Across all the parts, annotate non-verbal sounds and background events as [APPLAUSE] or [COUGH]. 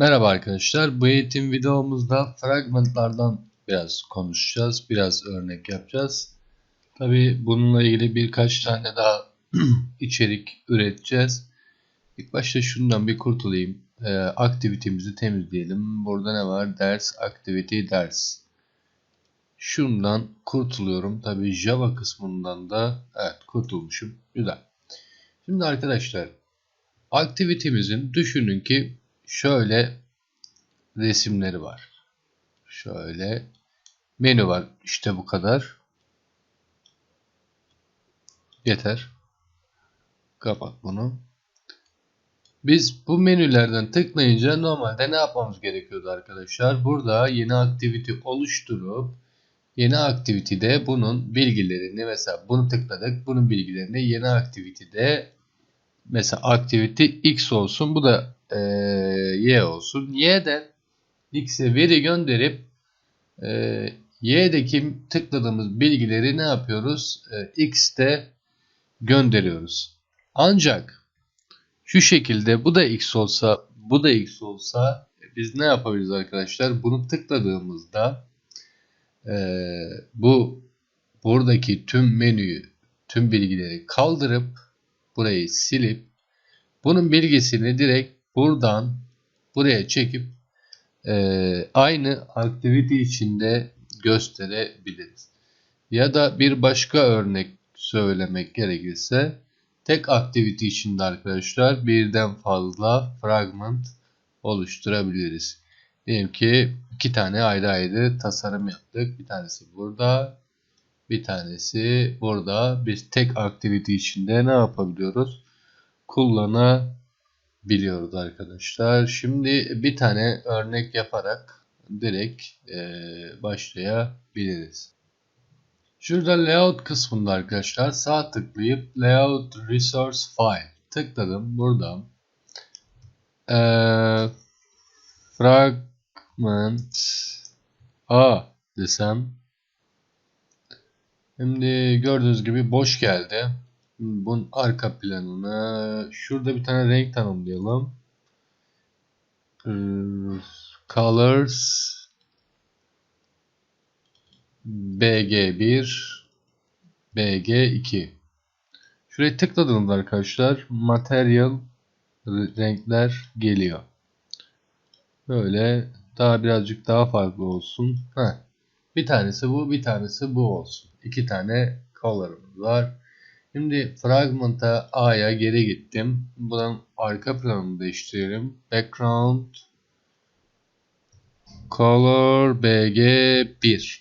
Merhaba arkadaşlar. Bu eğitim videomuzda fragmentlardan biraz konuşacağız. Biraz örnek yapacağız. Tabi bununla ilgili birkaç tane daha [CLEARS THROAT] içerik üreteceğiz. İlk başta şundan bir kurtulayım. Ee, aktivitemizi temizleyelim. Burada ne var? Ders, activity, ders. Şundan kurtuluyorum. Tabi Java kısmından da evet kurtulmuşum. Güzel. Şimdi arkadaşlar aktivitemizin düşünün ki şöyle resimleri var. Şöyle menü var. İşte bu kadar. Yeter. Kapat bunu. Biz bu menülerden tıklayınca normalde ne yapmamız gerekiyordu arkadaşlar? Burada yeni aktivite oluşturup yeni aktivitede bunun bilgilerini mesela bunu tıkladık. Bunun bilgilerini yeni aktivitede mesela aktivite X olsun. Bu da e, Y olsun. Y'den X'e veri gönderip e, Y'deki tıkladığımız bilgileri ne yapıyoruz? E, X'te gönderiyoruz. Ancak şu şekilde bu da X olsa bu da X olsa biz ne yapabiliriz arkadaşlar? Bunu tıkladığımızda e, bu buradaki tüm menüyü tüm bilgileri kaldırıp burayı silip bunun bilgisini direkt buradan buraya çekip e, aynı aktivite içinde gösterebiliriz. Ya da bir başka örnek söylemek gerekirse tek aktivite içinde arkadaşlar birden fazla fragment oluşturabiliriz. Diyelim ki iki tane ayrı ayrı tasarım yaptık. Bir tanesi burada, bir tanesi burada. Biz tek aktivite içinde ne yapabiliyoruz? Kullanabiliyoruz arkadaşlar. Şimdi bir tane örnek yaparak direkt e, başlayabiliriz. Şurada layout kısmında arkadaşlar sağ tıklayıp layout resource file tıkladım. Burada ee, fragment a desem Şimdi gördüğünüz gibi boş geldi. Bunun arka planına şurada bir tane renk tanımlayalım. Ee, colors BG1 BG2 Şuraya tıkladığımda arkadaşlar material renkler geliyor. Böyle daha birazcık daha farklı olsun. Heh. Bir tanesi bu, bir tanesi bu olsun. İki tane color'ımız var. Şimdi fragment'a A'ya geri gittim. Buradan arka planını değiştirelim. Background color BG1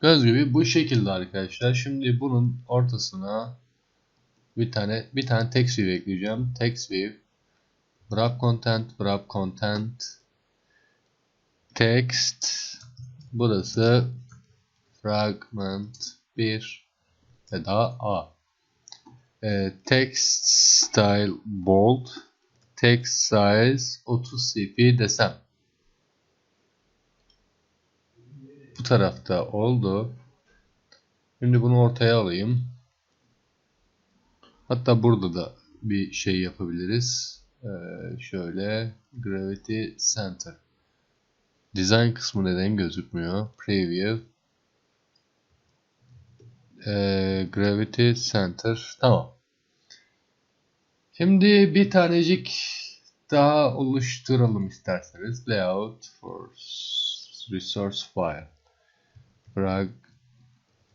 Göz gibi bu şekilde arkadaşlar. Şimdi bunun ortasına bir tane bir tane text view ekleyeceğim. Text view wrap content wrap content text burası fragment 1 ve daha A. E, text style bold text size 30 cp desem bu tarafta oldu. Şimdi bunu ortaya alayım. Hatta burada da bir şey yapabiliriz. Ee, şöyle Gravity Center. Design kısmı neden gözükmüyor? Preview. Ee, Gravity Center. Tamam. Şimdi bir tanecik daha oluşturalım isterseniz. Layout for Resource File frag,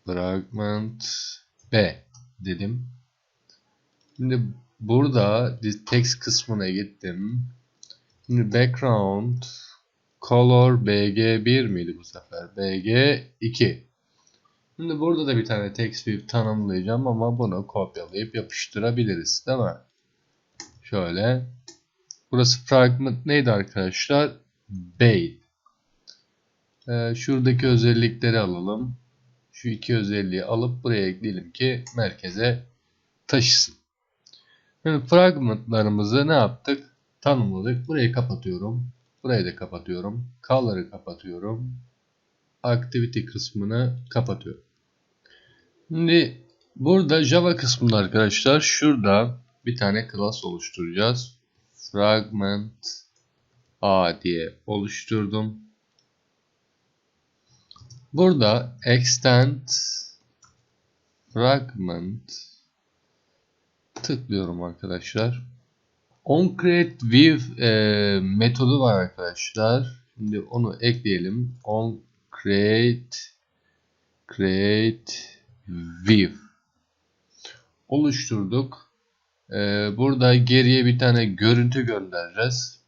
fragment B dedim. Şimdi burada text kısmına gittim. Şimdi background color BG1 miydi bu sefer? BG2. Şimdi burada da bir tane text view tanımlayacağım ama bunu kopyalayıp yapıştırabiliriz değil mi? Şöyle. Burası fragment neydi arkadaşlar? Bait. Ee, şuradaki özellikleri alalım. Şu iki özelliği alıp buraya ekleyelim ki merkeze taşısın. Şimdi fragmentlarımızı ne yaptık? Tanımladık. Burayı kapatıyorum. Burayı da kapatıyorum. Color'ı kapatıyorum. Activity kısmını kapatıyorum. Şimdi burada Java kısmında arkadaşlar şurada bir tane class oluşturacağız. fragment A diye oluşturdum. Burada extend fragment tıklıyorum arkadaşlar. On create view e, metodu var arkadaşlar. Şimdi onu ekleyelim. On create create view oluşturduk. Ee, burada geriye bir tane görüntü göndereceğiz.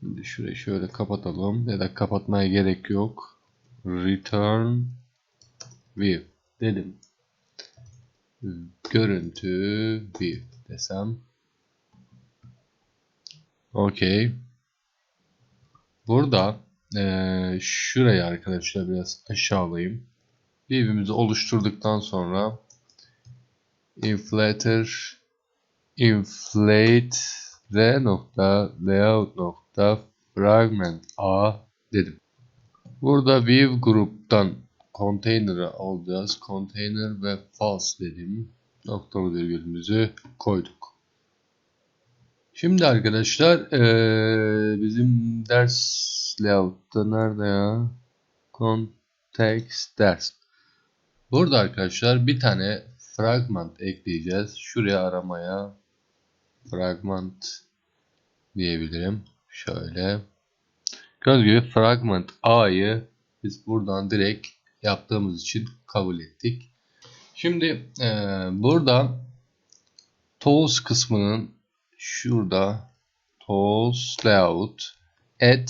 Şimdi şurayı şöyle kapatalım ya da kapatmaya gerek yok. Return view dedim. Görüntü view desem. Okey. Burada ee, şurayı arkadaşlar biraz aşağılayayım. View'imizi oluşturduktan sonra inflator inflate r nokta layout nokta fragment a dedim. Burada view gruptan container'ı alacağız. Container ve false dedim. Noktalı virgülümüzü koyduk. Şimdi arkadaşlar ee, bizim ders layout'ta nerede ya? Context ders. Burada arkadaşlar bir tane fragment ekleyeceğiz. Şuraya aramaya fragment diyebilirim. Şöyle. Gördüğünüz gibi fragment A'yı biz buradan direkt yaptığımız için kabul ettik. Şimdi e, burada tools kısmının şurada tools layout add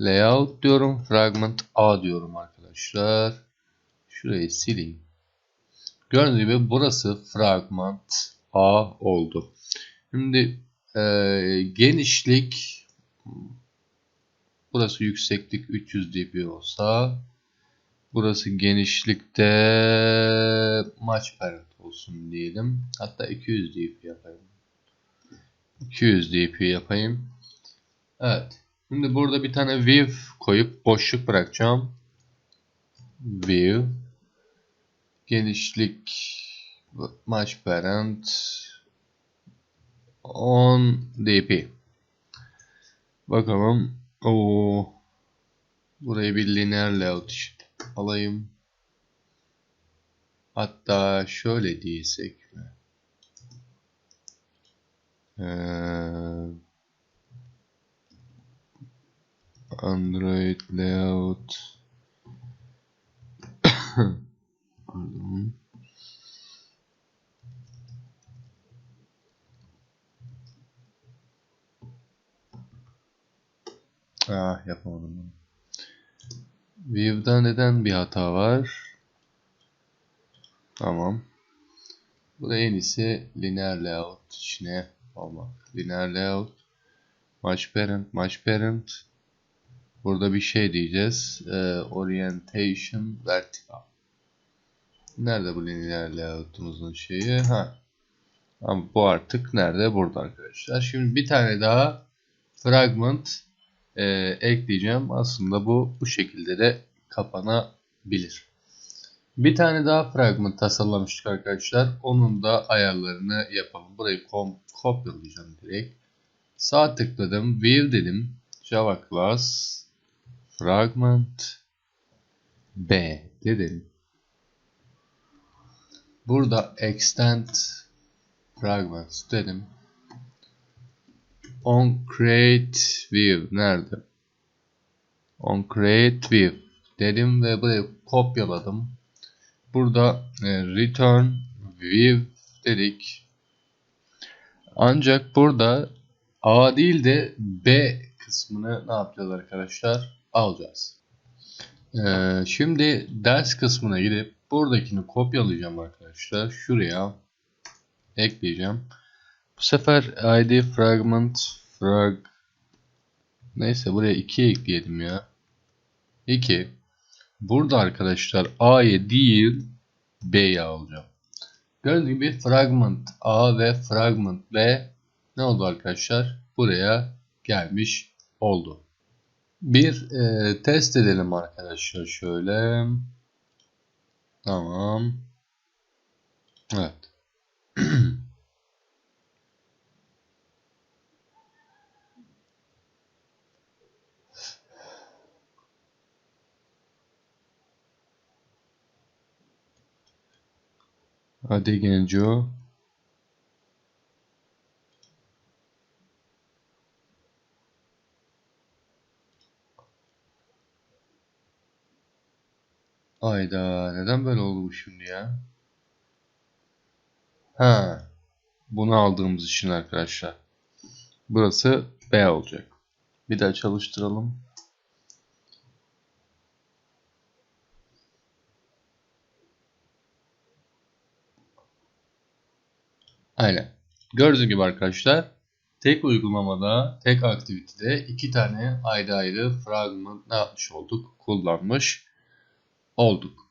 layout diyorum. Fragment A diyorum arkadaşlar. Şurayı sileyim. Gördüğünüz gibi burası fragment A oldu. Şimdi e, genişlik burası yükseklik 300 dB olsa burası genişlikte maç parent olsun diyelim. Hatta 200 dB yapayım. 200 dB yapayım. Evet. Şimdi burada bir tane view koyup boşluk bırakacağım. View genişlik match parent 10 dp bakalım o burayı bir lineer layout alayım hatta şöyle diysek mi ee, Android layout [COUGHS] Pardon. Ah yapamadım. View'da neden bir hata var? Tamam. Bu da en iyisi linear layout içine almak. Linear layout match parent match parent burada bir şey diyeceğiz. Ee, orientation vertical. Nerede bu lineer layout'umuzun şeyi? Ha. Ama bu artık nerede? Burada arkadaşlar. Şimdi bir tane daha fragment e, ekleyeceğim. Aslında bu bu şekilde de kapanabilir. Bir tane daha fragment tasarlamıştık arkadaşlar. Onun da ayarlarını yapalım. Burayı kopyalayacağım direkt. Sağ tıkladım. View dedim. Java class fragment B dedim. Burada extend fragments dedim. On create view nerede? On create view dedim ve buraya kopyaladım. Burada e, return view dedik. Ancak burada A değil de B kısmını ne yapacağız arkadaşlar? Alacağız. Ee, şimdi ders kısmına gidip buradakini kopyalayacağım arkadaşlar. Şuraya ekleyeceğim. Bu sefer id fragment frag neyse buraya 2 ekleyelim ya. 2 Burada arkadaşlar A'yı değil B'yi alacağım. Gördüğünüz gibi fragment A ve fragment B ne oldu arkadaşlar? Buraya gelmiş oldu. Bir e, test edelim arkadaşlar şöyle. Tamam. Evet. [CLEARS THROAT] Hadi Genco. Ayda neden böyle oldu bu şimdi ya? Ha, bunu aldığımız için arkadaşlar. Burası B olacak. Bir daha çalıştıralım. Aynen. Gördüğünüz gibi arkadaşlar tek uygulamada, tek aktivitede iki tane ayrı ayrı fragment ne yapmış olduk? Kullanmış olduk.